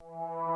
you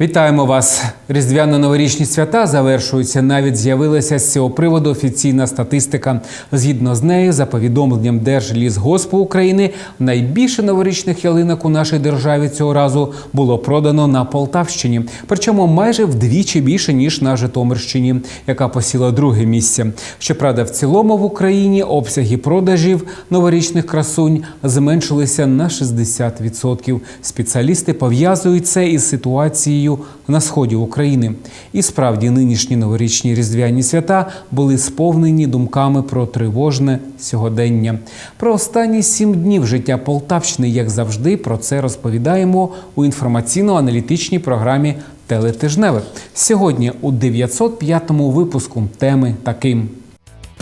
Вітаємо вас! Різдвяно-новорічні свята завершуються. Навіть з'явилася з цього приводу офіційна статистика. Згідно з нею, за повідомленням Держлісгоспу України, найбільше новорічних ялинок у нашій державі цього разу було продано на Полтавщині. Причому майже вдвічі більше ніж на Житомирщині, яка посіла друге місце. Щоправда, в цілому в Україні обсяги продажів новорічних красунь зменшилися на 60%. Спеціалісти пов'язують це із ситуацією на сході України. І справді нинішні новорічні різдвяні свята були сповнені думками про тривожне сьогодення. Про останні сім днів життя Полтавщини, як завжди, про це розповідаємо у інформаційно-аналітичній програмі Телетижневе. Сьогодні у 905-му випуску теми таким.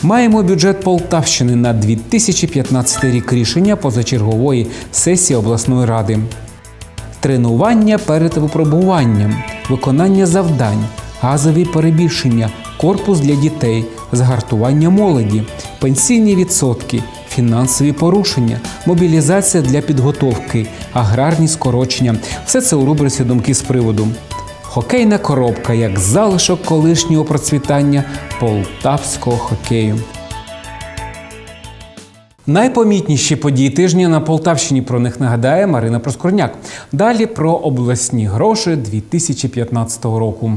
Маємо бюджет Полтавщини на 2015 рік рішення позачергової сесії обласної ради. Тренування перед випробуванням, виконання завдань, газові перебільшення, корпус для дітей, згартування молоді, пенсійні відсотки, фінансові порушення, мобілізація для підготовки, аграрні скорочення. Все це у рубриці думки з приводу. Хокейна коробка як залишок колишнього процвітання полтавського хокею. Найпомітніші події тижня на Полтавщині про них нагадає Марина Проскорняк. Далі про обласні гроші 2015 року.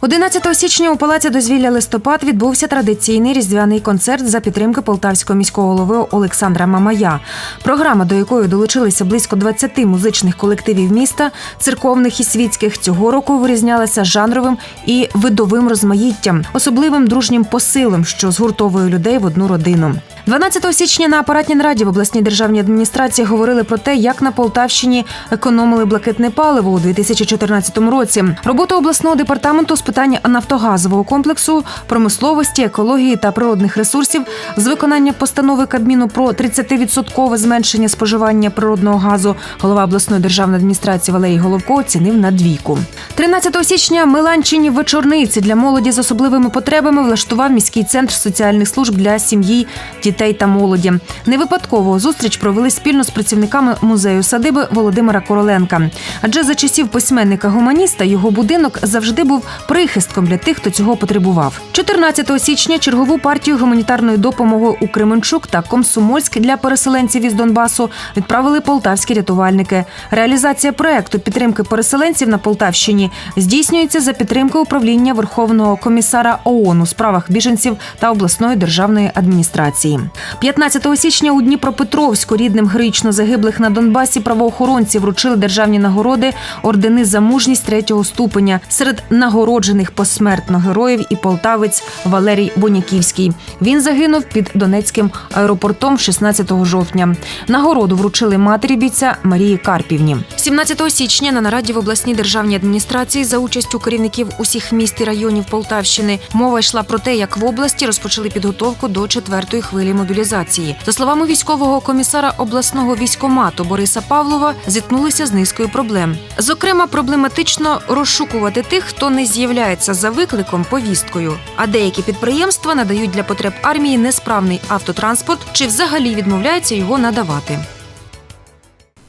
11 січня у палаці дозвілля листопад відбувся традиційний різдвяний концерт за підтримки полтавського міського голови Олександра Мамая. Програма, до якої долучилися близько 20 музичних колективів міста, церковних і світських, цього року вирізнялася жанровим і видовим розмаїттям, особливим дружнім посилом, що згуртовує людей в одну родину. 12 січня на апаратній нараді в обласній державній адміністрації говорили про те, як на Полтавщині економили блакитне паливо у 2014 році. Робота обласного департаменту з питань нафтогазового комплексу, промисловості, екології та природних ресурсів з виконання постанови Кабміну про 30% зменшення споживання природного газу. Голова обласної державної адміністрації Валерій Головко оцінив на двійку. 13 січня Миланчині вечорниці для молоді з особливими потребами влаштував міський центр соціальних служб для сім'ї, дітей та молоді. Не випадково зустріч провели спільно з працівниками музею садиби Володимира Короленка. Адже за часів письменника гуманіста його будинок завжди був прихистком для тих, хто цього потребував. 14 січня чергову партію гуманітарної допомоги у Кременчук та Комсомольськ для переселенців із Донбасу відправили полтавські рятувальники. Реалізація проекту підтримки переселенців на Полтавщині здійснюється за підтримки управління Верховного комісара ООН у справах біженців та обласної державної адміністрації. 15 січня у Дніпропетровську рідним героїчно загиблих на Донбасі правоохоронці вручили державні нагороди ордени за мужність третього ступеня серед нагороджених посмертно героїв і полтавець Валерій Боняківський. Він загинув під Донецьким аеропортом 16 жовтня. Нагороду вручили матері бійця Марії Карпівні. 17 січня на нараді в обласній державній адміністрації за участю керівників усіх міст і районів Полтавщини мова йшла про те, як в області розпочали підготовку до четвертої хвилі мобілізації. За словами військового комісара обласного військомату Бориса Павлова, зіткнулися з низкою проблем. Зокрема, проблематично розшукувати тих, хто не з'являється за викликом повісткою. А деякі підприємства надають для потреб армії несправний автотранспорт чи взагалі відмовляються його надавати.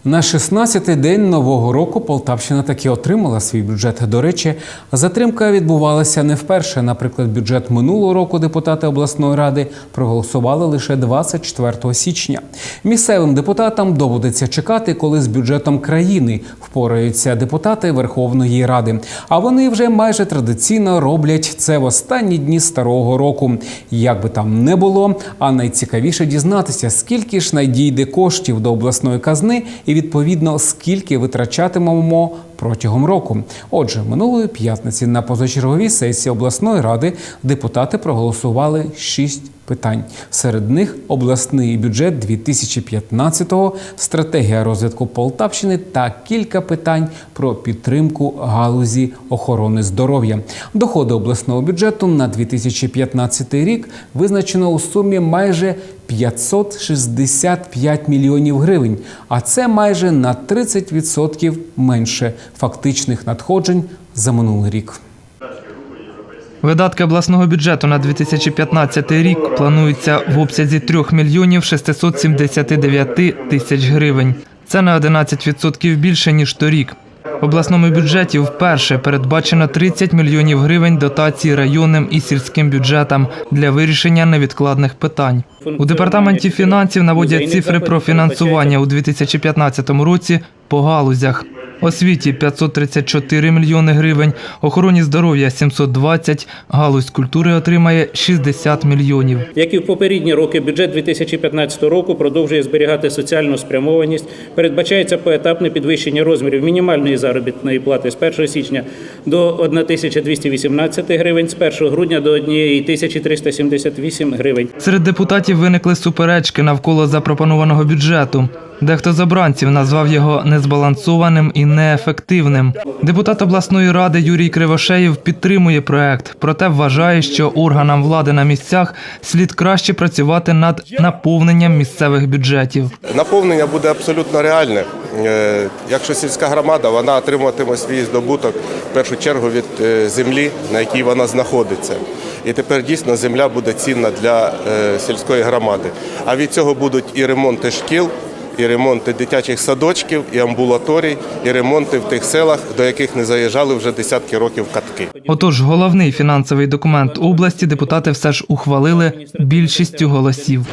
На 16-й день нового року Полтавщина таки отримала свій бюджет. До речі, затримка відбувалася не вперше. Наприклад, бюджет минулого року депутати обласної ради проголосували лише 24 січня. Місцевим депутатам доводиться чекати, коли з бюджетом країни впораються депутати Верховної Ради. А вони вже майже традиційно роблять це в останні дні старого року. Як би там не було, а найцікавіше дізнатися, скільки ж надійде коштів до обласної казни і відповідно скільки витрачатимемо протягом року. Отже, минулої п'ятниці на позачерговій сесії обласної ради депутати проголосували шість питань. Серед них обласний бюджет 2015-го, стратегія розвитку Полтавщини та кілька питань про підтримку галузі охорони здоров'я. Доходи обласного бюджету на 2015 рік визначено у сумі майже 565 мільйонів гривень, а це майже на 30% менше фактичних надходжень за минулий рік. Видатки обласного бюджету на 2015 рік плануються в обсязі 3 мільйонів 679 тисяч гривень. Це на 11% більше ніж торік. В обласному бюджеті вперше передбачено 30 мільйонів гривень дотацій районним і сільським бюджетам для вирішення невідкладних питань. У департаменті фінансів наводять цифри про фінансування у 2015 році по галузях. Освіті 534 мільйони гривень, охороні здоров'я 720, галузь культури отримає 60 мільйонів. Як і в попередні роки, бюджет 2015 року продовжує зберігати соціальну спрямованість. Передбачається поетапне підвищення розмірів мінімальної заробітної плати з 1 січня до 1218 гривень, з 1 грудня до 1378 гривень. Серед депутатів виникли суперечки навколо запропонованого бюджету. Дехто з обранців назвав його незбалансованим і неефективним. Депутат обласної ради Юрій Кривошеєв підтримує проект, проте вважає, що органам влади на місцях слід краще працювати над наповненням місцевих бюджетів. Наповнення буде абсолютно реальне. Е, Якщо сільська громада, вона отримуватиме свій здобуток в першу чергу від е, землі, на якій вона знаходиться. І тепер дійсно земля буде цінна для е, сільської громади. А від цього будуть і ремонти шкіл, і ремонти дитячих садочків, і амбулаторій, і ремонти в тих селах, до яких не заїжджали вже десятки років катки. Отож, головний фінансовий документ області депутати все ж ухвалили більшістю голосів.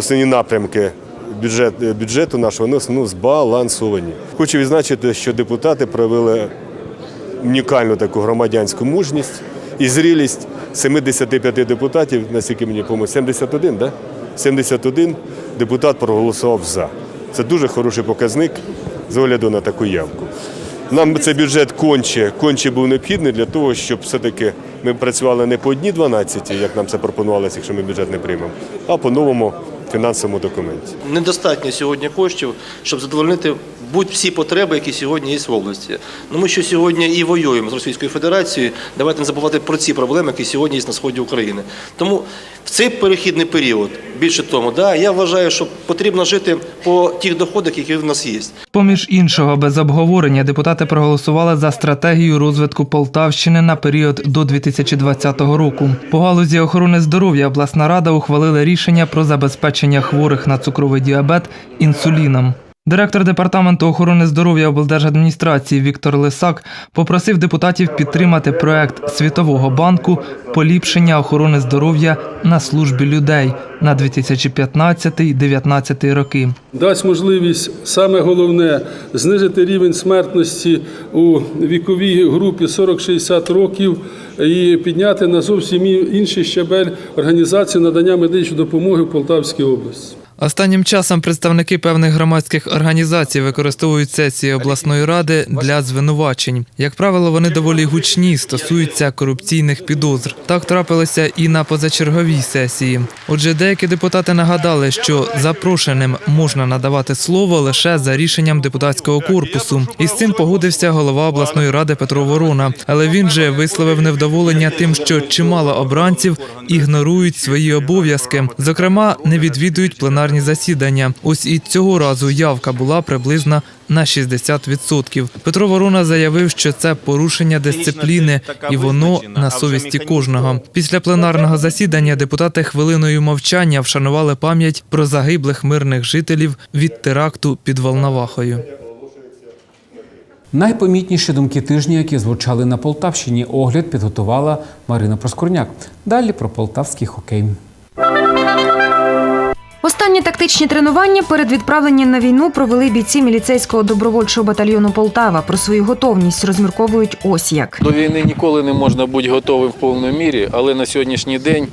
Основні напрямки бюджет, бюджету нашого вони ну, збалансовані. Хочу відзначити, що депутати проявили унікальну таку громадянську мужність і зрілість 75 депутатів, наскільки мені помиль, 71, да? 71 депутат проголосував за. Це дуже хороший показник з огляду на таку явку. Нам цей бюджет конче, конче був необхідний для того, щоб все-таки ми працювали не по одній 12, як нам це пропонувалося, якщо ми бюджет не приймемо, а по новому фінансовому документі. недостатньо сьогодні коштів, щоб задовольнити будь-всі потреби, які сьогодні є в області. Ну, ми що сьогодні і воюємо з Російською Федерацією, давайте не забувати про ці проблеми, які сьогодні є на сході України. Тому в цей перехідний період, більше тому, да, я вважаю, що потрібно жити по тих доходах, які в нас є. Поміж іншого, без обговорення депутати проголосували за стратегію розвитку Полтавщини на період до 2020 року. По галузі охорони здоров'я обласна рада ухвалила рішення про забезпечення хворих на цукровий діабет інсуліном. Директор департаменту охорони здоров'я облдержадміністрації Віктор Лисак попросив депутатів підтримати проект Світового банку поліпшення охорони здоров'я на службі людей на 2015-2019 роки. дасть можливість саме головне знизити рівень смертності у віковій групі 40-60 років і підняти на зовсім інший щабель організації надання медичної допомоги в Полтавській області. Останнім часом представники певних громадських організацій використовують сесії обласної ради для звинувачень. Як правило, вони доволі гучні, стосуються корупційних підозр. Так трапилося і на позачерговій сесії. Отже, деякі депутати нагадали, що запрошеним можна надавати слово лише за рішенням депутатського корпусу. І з цим погодився голова обласної ради Петро Ворона. Але він же висловив невдоволення тим, що чимало обранців ігнорують свої обов'язки, зокрема, не відвідують пленарні засідання. Ось і цього разу явка була приблизно на 60%. Петро Ворона заявив, що це порушення дисципліни, і воно на совісті кожного. Після пленарного засідання депутати хвилиною мовчання вшанували пам'ять про загиблих мирних жителів від теракту під Волновахою. Найпомітніші думки тижня, які звучали на Полтавщині, огляд підготувала Марина Проскурняк. Далі про полтавський хокей. Останні тактичні тренування перед відправленням на війну провели бійці міліцейського добровольчого батальйону Полтава. Про свою готовність розмірковують ось як. До війни ніколи не можна бути готовим в повній мірі, але на сьогоднішній день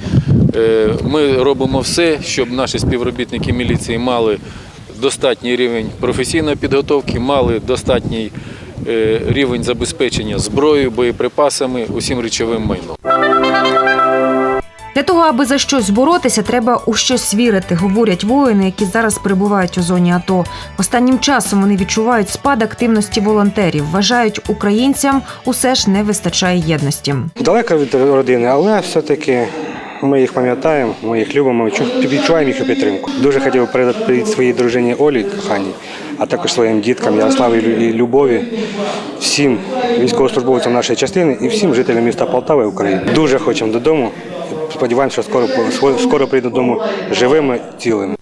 Е, Ми робимо все, щоб наші співробітники міліції мали достатній рівень професійної підготовки, мали достатній е, рівень забезпечення зброєю, боєприпасами, усім речовим майном. Для того, аби за щось боротися, треба у щось вірити, говорять воїни, які зараз перебувають у зоні АТО. Останнім часом вони відчувають спад активності волонтерів. Вважають, українцям усе ж не вистачає єдності. Далеко від родини, але все-таки ми їх пам'ятаємо, ми їх любимо, відчу- відчуваємо їхню підтримку. Дуже хотів передати своїй дружині Олі коханій, а також своїм діткам Ярославі і Любові, всім військовослужбовцям нашої частини і всім жителям міста Полтави України. Дуже хочемо додому. Сподіваємося, що скоро скоро прийду додому живими, цілими.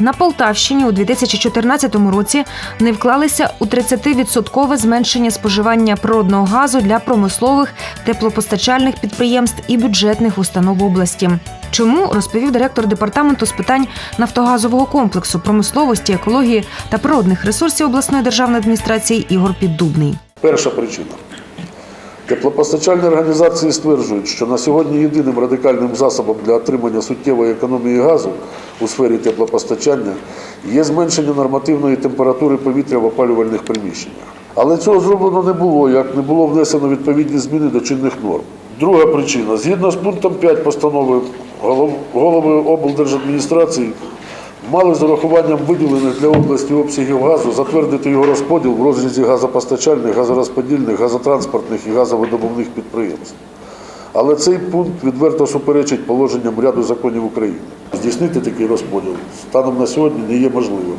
На Полтавщині у 2014 році не вклалися у 30% зменшення споживання природного газу для промислових теплопостачальних підприємств і бюджетних установ області. Чому розповів директор департаменту з питань нафтогазового комплексу, промисловості, екології та природних ресурсів обласної державної адміністрації Ігор Піддубний. Перша причина. Теплопостачальні організації стверджують, що на сьогодні єдиним радикальним засобом для отримання суттєвої економії газу у сфері теплопостачання є зменшення нормативної температури повітря в опалювальних приміщеннях. Але цього зроблено не було, як не було внесено відповідні зміни до чинних норм. Друга причина. Згідно з пунктом 5 постанови голов- голови облдержадміністрації мали з урахуванням виділених для області обсягів газу затвердити його розподіл в розрізі газопостачальних, газорозподільних, газотранспортних і газовидобувних підприємств. Але цей пункт відверто суперечить положенням ряду законів України. Здійснити такий розподіл станом на сьогодні не є можливим.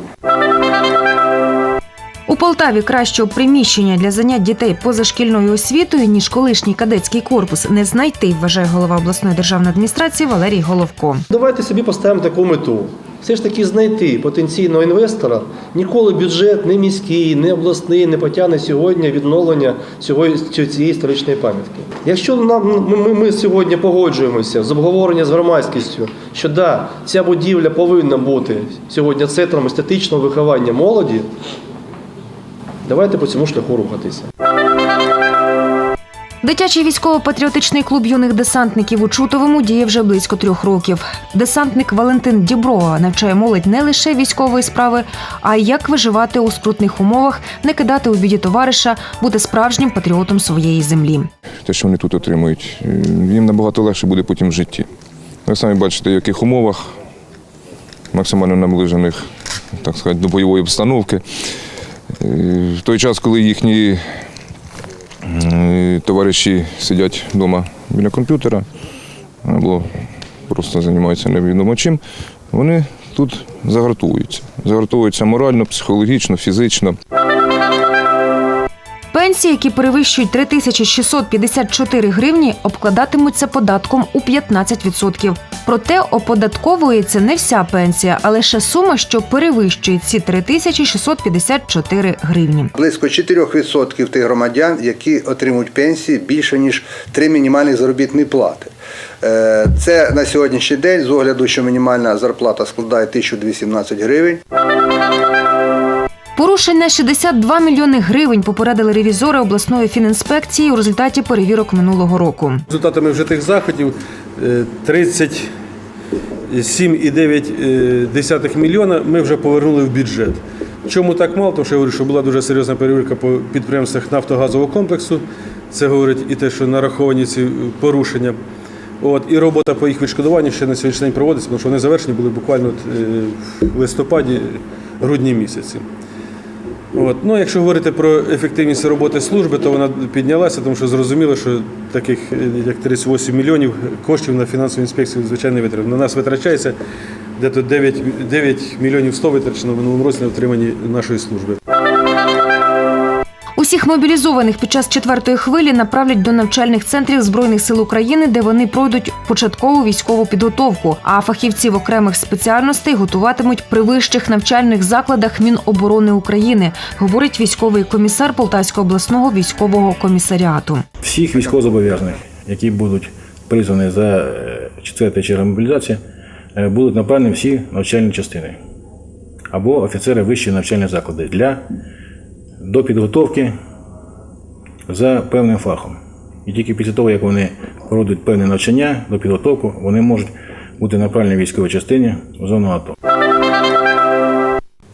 У Полтаві кращого приміщення для занять дітей позашкільною освітою ніж колишній кадетський корпус не знайти, вважає голова обласної державної адміністрації Валерій Головко. Давайте собі поставимо таку мету. Все ж таки знайти потенційного інвестора. Ніколи бюджет не міський, не обласний не потягне сьогодні відновлення цієї історичної пам'ятки. Якщо нам ми, ми сьогодні погоджуємося з обговорення з громадськістю, що да, ця будівля повинна бути сьогодні центром естетичного виховання молоді, давайте по цьому шляху рухатися. Дитячий військово-патріотичний клуб юних десантників у Чутовому діє вже близько трьох років. Десантник Валентин Діброва навчає молодь не лише військової справи, а й як виживати у скрутних умовах, не кидати у біді товариша, бути справжнім патріотом своєї землі. те, що вони тут отримують, е, їм набагато легше буде потім в житті. Ви самі бачите, в яких умовах, максимально наближених, так сказати, до бойової обстановки. Е, В той час, коли їхні товариші сидять вдома біля комп'ютера, або просто займаються невідомо чим, вони тут загартовуються. Загартовуються морально, психологічно, фізично. Пенсії, які перевищують 3654 гривні, обкладатимуться податком у 15%. Проте оподатковується не вся пенсія, а лише сума, що перевищує ці 3654 гривні. Близько 4% тих громадян, які отримують пенсії більше ніж 3 мінімальні заробітні плати. Е, Це на сьогоднішній день, з огляду, що мінімальна зарплата складає 1217 гривень. Порушень на 62 мільйони гривень попередили ревізори обласної фінінспекції у результаті перевірок минулого року. Результатами вжитих заходів е, 37,9 мільйона ми вже повернули в бюджет. Чому так мало? Тому що я говорю, що була дуже серйозна перевірка по підприємствах нафтогазового комплексу. Це говорить і те, що нараховані ці порушення. От, і робота по їх відшкодуванню ще на сьогоднішній день проводиться, тому що вони завершені були буквально от, е, в листопаді, грудні місяці. От. Ну, якщо говорити про ефективність роботи служби, то вона піднялася, тому що зрозуміло, що таких як 38 мільйонів коштів на фінансову інспекцію звичайно не витратить. На нас витрачається де то 9, 9 мільйонів 100 витрачено в минулому році на отриманні нашої служби. Усіх мобілізованих під час четвертої хвилі направлять до навчальних центрів збройних сил України, де вони пройдуть початкову військову підготовку. А фахівців окремих спеціальностей готуватимуть при вищих навчальних закладах Міноборони України, говорить військовий комісар Полтавського обласного військового комісаріату. всіх військовозобов'язаних, які будуть призвані за е, четвертою чергою мобілізації, е, будуть направлені всі навчальні частини або офіцери вищих навчальних закладів для до підготовки за певним фахом. І тільки після того, як вони пройдуть певне навчання до підготовку, вони можуть бути на правильній військовій частині в зону АТО.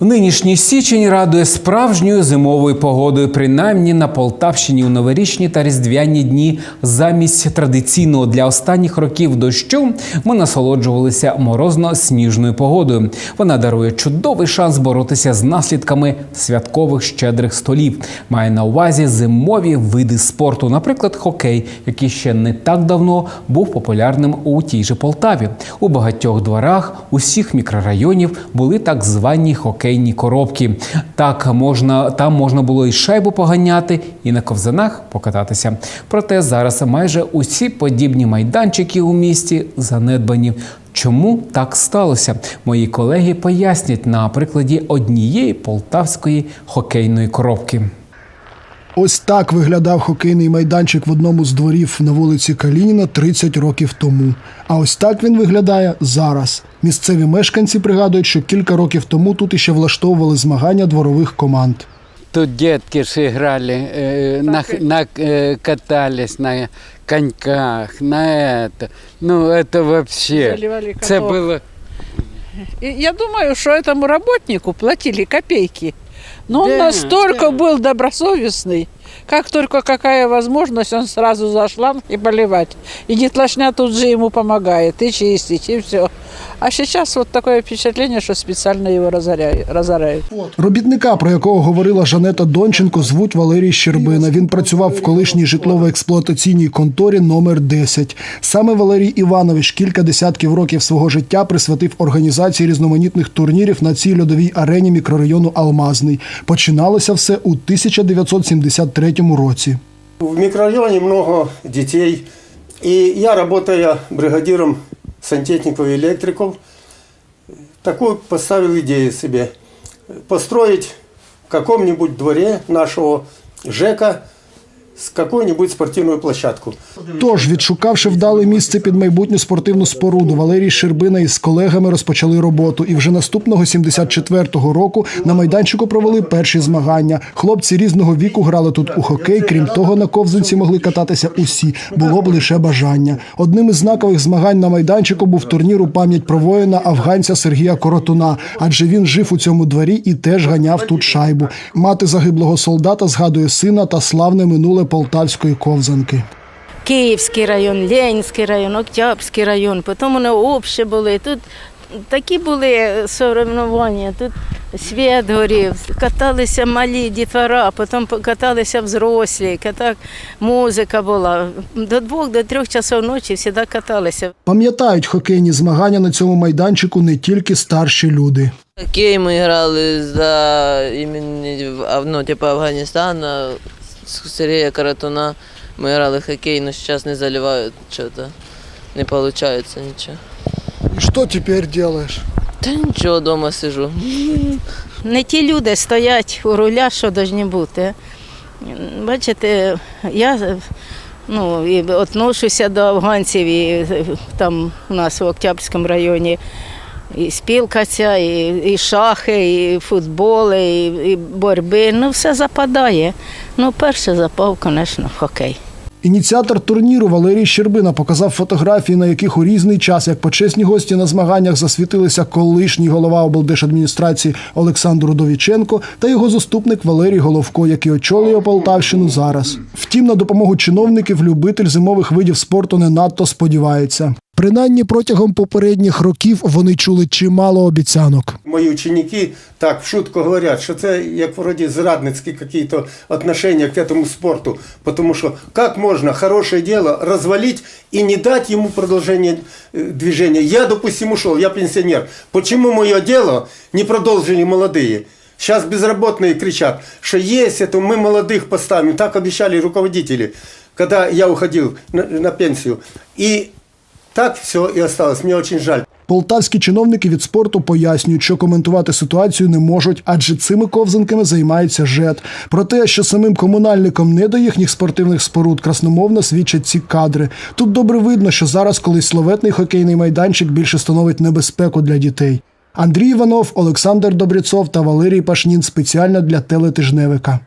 Нинішній січень радує справжньою зимовою погодою, принаймні на Полтавщині у новорічні та різдвяні дні. Замість традиційного для останніх років дощу ми насолоджувалися морозно-сніжною погодою. Вона дарує чудовий шанс боротися з наслідками святкових щедрих столів. Має на увазі зимові види спорту, наприклад, хокей, який ще не так давно був популярним у тій же Полтаві. У багатьох дворах усіх мікрорайонів були так звані хокейні коробки. Так можна там можна було і шайбу поганяти, і на ковзанах покататися. Проте зараз майже усі подібні майданчики у місті занедбані. Чому так сталося? Мої колеги пояснять на прикладі однієї полтавської хокейної коробки. Ось так виглядав хокейний майданчик в одному з дворів на вулиці Калініна 30 років тому. А ось так він виглядає зараз. Місцеві мешканці пригадують, що кілька років тому тут іще влаштовували змагання дворових команд. Тут детки ж играли, э, на, на, э, катались на коньках, на это. Ну, это вообще. Заливали Це котов. було И я думаю, что этому работнику платили копейки. Но он Да, настолько был добросовестный, как только какая возможность, он сразу за шланг и поливать. И детлошня тут же ему помогает, и чистить, и все. А сейчас вот такое впечатление, что специально его разоряют. разоряют. Робітника, про якого говорила Жанета Донченко, звуть Валерій Щербина. Він працював в колишній житлово-експлуатаційній конторі номер 10. Саме Валерій Іванович кілька десятків років свого життя присвятив організації різноманітних турнірів на цій льодовій арені мікрорайону Алмазний. Починалося все у 1973 році. В микрорайоне много детей. И я, работая бригадиром сантехников и электриков, такую поставил идею себе. Построить в каком-нибудь дворе нашего ЖЭКа с какую-нибудь спортивную площадку. Тож, відшукавши вдале місце під майбутню спортивну споруду, Валерій Щербина із колегами розпочали роботу. І вже наступного 74-го року на майданчику провели перші змагання. Хлопці різного віку грали тут у хокей. Крім того, на ковзанці могли кататися усі. Було б лише бажання. Одним із знакових змагань на майданчику був турнір у пам'ять про воїна афганця Сергія Коротуна, адже він жив у цьому дворі і теж ганяв тут шайбу. Мати загиблого солдата згадує сина та славне минуле полтавської ковзанки. Київський район, Ленінський район, Октябрьський район, потім вони общі були. Тут такі були соревнування, тут світ горів, каталися малі дітвора, потім каталися взрослі, так музика була. До двох, до трьох часов ночі завжди каталися. Пам'ятають хокейні змагання на цьому майданчику не тільки старші люди. Хоккей ми грали за імені ну, типу Афганістана, Сергія Каратуна. Ми грали хоккей, але зараз не заливають щось. Не виходить нічого. І що тепер робиш? Та нічого, вдома сижу. Не ті люди стоять у руля, що повинні бути. Бачите, я ну, і отношуся до афганців, і е, там у нас в Октябрьському районі і спілка ця, і, і шахи, і футболи, і, і боротьби. Ну, все западає. Ну, перше запав, звісно, хокей. Ініціатор турніру Валерій Щербина показав фотографії, на яких у різний час, як почесні гості на змаганнях, засвітилися колишній голова облдержадміністрації Олександр Удовіченко та його заступник Валерій Головко, який очолює Полтавщину зараз. Втім, на допомогу чиновників любитель зимових видів спорту не надто сподівається. Принаймні протягом попередніх років вони чули чимало обіцянок. Мои ученики так в шутку говорят, что это як вроде зрадницкие какие-то отношения к этому спорту. Потому что как можно хорошее дело развалить и не дать ему продолжение э, движения? Я, допустим, ушел, я пенсионер. Почему мое дело не продолжили молодые? Сейчас безработные кричат, что если это мы молодых поставим, так обещали руководители, когда я уходил на, на пенсию. И так все и осталось. Мне очень жаль. Полтавські чиновники від спорту пояснюють, що коментувати ситуацію не можуть, адже цими ковзанками займається ЖЕД. Про те, що самим комунальникам не до їхніх спортивних споруд красномовно свідчать ці кадри. Тут добре видно, що зараз колись славетний хокейний майданчик більше становить небезпеку для дітей. Андрій Іванов, Олександр Добріцов та Валерій Пашнін спеціально для телетижневика.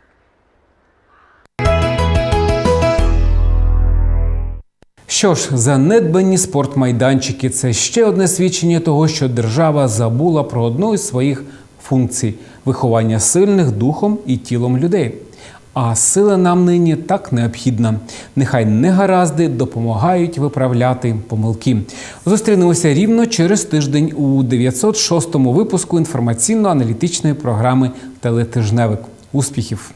Що ж, занедбані спортмайданчики це ще одне свідчення того, що держава забула про одну із своїх функцій виховання сильних духом і тілом людей. А сила нам нині так необхідна. Нехай негаразди допомагають виправляти помилки. Зустрінемося рівно через тиждень у 906-му випуску інформаційно-аналітичної програми Телетижневик. Успіхів!